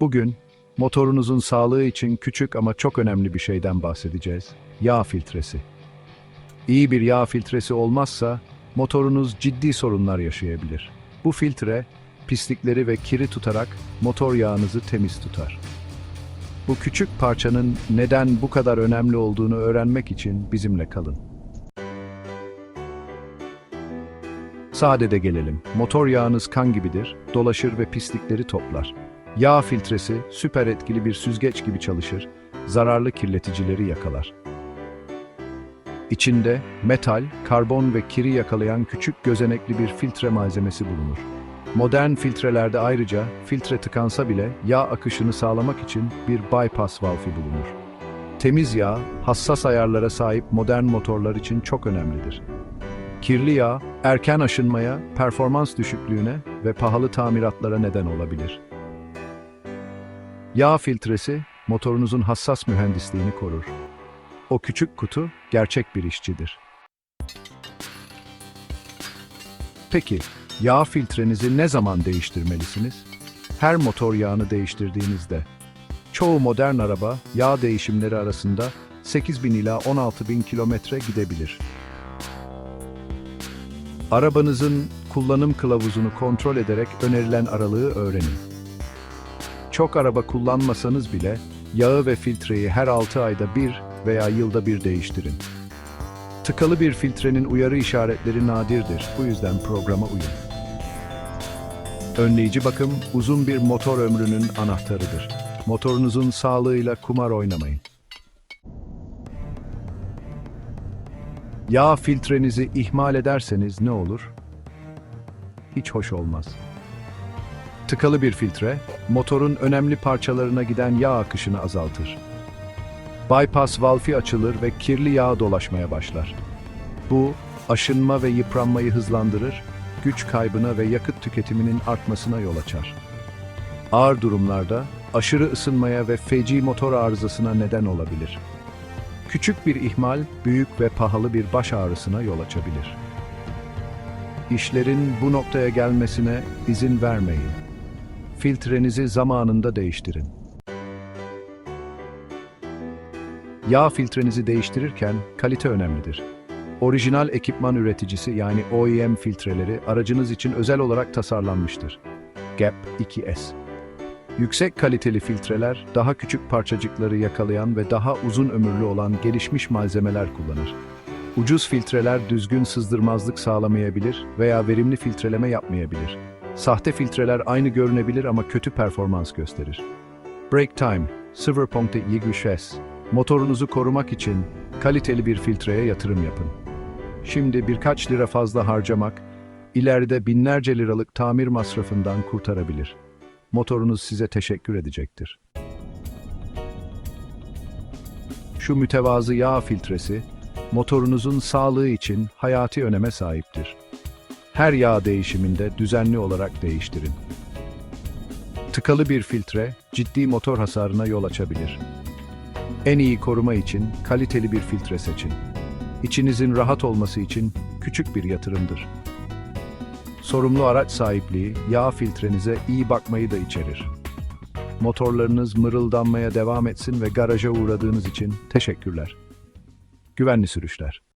Bugün motorunuzun sağlığı için küçük ama çok önemli bir şeyden bahsedeceğiz. Yağ filtresi. İyi bir yağ filtresi olmazsa motorunuz ciddi sorunlar yaşayabilir. Bu filtre pislikleri ve kiri tutarak motor yağınızı temiz tutar. Bu küçük parçanın neden bu kadar önemli olduğunu öğrenmek için bizimle kalın. Sadede gelelim. Motor yağınız kan gibidir, dolaşır ve pislikleri toplar. Yağ filtresi süper etkili bir süzgeç gibi çalışır, zararlı kirleticileri yakalar. İçinde metal, karbon ve kiri yakalayan küçük gözenekli bir filtre malzemesi bulunur. Modern filtrelerde ayrıca filtre tıkansa bile yağ akışını sağlamak için bir bypass valfi bulunur. Temiz yağ, hassas ayarlara sahip modern motorlar için çok önemlidir. Kirli yağ, erken aşınmaya, performans düşüklüğüne ve pahalı tamiratlara neden olabilir. Yağ filtresi, motorunuzun hassas mühendisliğini korur. O küçük kutu, gerçek bir işçidir. Peki, yağ filtrenizi ne zaman değiştirmelisiniz? Her motor yağını değiştirdiğinizde. Çoğu modern araba, yağ değişimleri arasında 8000 ila 16000 kilometre gidebilir. Arabanızın kullanım kılavuzunu kontrol ederek önerilen aralığı öğrenin. Çok araba kullanmasanız bile yağı ve filtreyi her 6 ayda bir veya yılda bir değiştirin. Tıkalı bir filtrenin uyarı işaretleri nadirdir. Bu yüzden programa uyun. Önleyici bakım uzun bir motor ömrünün anahtarıdır. Motorunuzun sağlığıyla kumar oynamayın. Yağ filtrenizi ihmal ederseniz ne olur? Hiç hoş olmaz. Tıkalı bir filtre, motorun önemli parçalarına giden yağ akışını azaltır. Bypass valfi açılır ve kirli yağ dolaşmaya başlar. Bu, aşınma ve yıpranmayı hızlandırır, güç kaybına ve yakıt tüketiminin artmasına yol açar. Ağır durumlarda aşırı ısınmaya ve feci motor arızasına neden olabilir. Küçük bir ihmal, büyük ve pahalı bir baş ağrısına yol açabilir. İşlerin bu noktaya gelmesine izin vermeyin. Filtrenizi zamanında değiştirin. Yağ filtrenizi değiştirirken kalite önemlidir. Orijinal ekipman üreticisi yani OEM filtreleri aracınız için özel olarak tasarlanmıştır. GAP 2S. Yüksek kaliteli filtreler daha küçük parçacıkları yakalayan ve daha uzun ömürlü olan gelişmiş malzemeler kullanır. Ucuz filtreler düzgün sızdırmazlık sağlamayabilir veya verimli filtreleme yapmayabilir. Sahte filtreler aynı görünebilir ama kötü performans gösterir. Break Time, 0.26 Motorunuzu korumak için kaliteli bir filtreye yatırım yapın. Şimdi birkaç lira fazla harcamak, ileride binlerce liralık tamir masrafından kurtarabilir. Motorunuz size teşekkür edecektir. Şu mütevazı yağ filtresi, motorunuzun sağlığı için hayati öneme sahiptir. Her yağ değişiminde düzenli olarak değiştirin. Tıkalı bir filtre, ciddi motor hasarına yol açabilir. En iyi koruma için kaliteli bir filtre seçin. İçinizin rahat olması için küçük bir yatırımdır. Sorumlu araç sahipliği, yağ filtrenize iyi bakmayı da içerir. Motorlarınız mırıldanmaya devam etsin ve garaja uğradığınız için teşekkürler. Güvenli sürüşler.